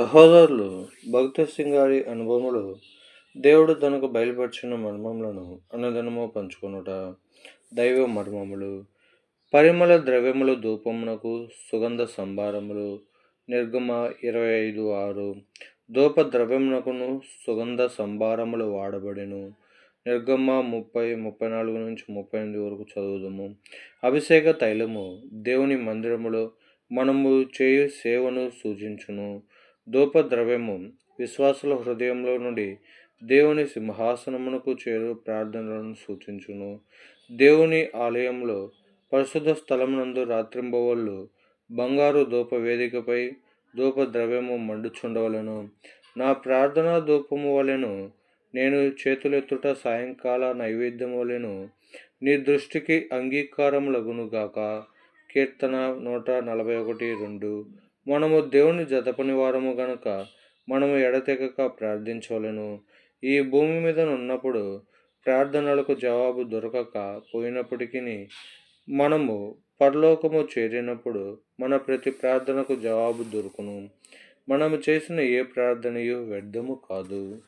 సహోదరులు భక్త సింగారి అనుభవములు దేవుడు తనకు బయలుపరిచిన మర్మములను అన్నదనము పంచుకొనుట దైవ మర్మములు పరిమళ ద్రవ్యములు ధూపమునకు సుగంధ సంభారములు నిర్గమ ఇరవై ఐదు ఆరు ధూప ద్రవ్యమునకును సుగంధ సంభారములు వాడబడెను. నిర్గమ ముప్పై ముప్పై నాలుగు నుంచి ముప్పై ఎనిమిది వరకు చదువుదాము. అభిషేక తైలము దేవుని మందిరములో మనము చేయు సేవను సూచించును. ధూపద్రవ్యము విశ్వాసుల హృదయంలో నుండి దేవుని సింహాసనమునకు చేరు ప్రార్థనలను సూచించును. దేవుని ఆలయంలో పరిశుద్ధ స్థలమునందు రాత్రింబవళ్ళు బంగారు ధూప వేదికపై ధూప ద్రవ్యము మండుచుండవలను. నా ప్రార్థనా ధూపము వలెను నేను చేతులెత్తుట సాయంకాల నైవేద్యం వలెను నీ దృష్టికి అంగీకారములగునుగాక కీర్తన నూట నలభై ఒకటి రెండు. మనము దేవుని జతపని వారము గనుక మనము ఎడతెగక ప్రార్థించవలను. ఈ భూమి మీద ఉన్నప్పుడు ప్రార్థనలకు జవాబు దొరకక పోయినప్పటికీ మనము పరలోకము చేరినప్పుడు మన ప్రతి ప్రార్థనకు జవాబు దొరుకును. మనము చేసిన ఏ ప్రార్థనయు వ్యర్థము కాదు.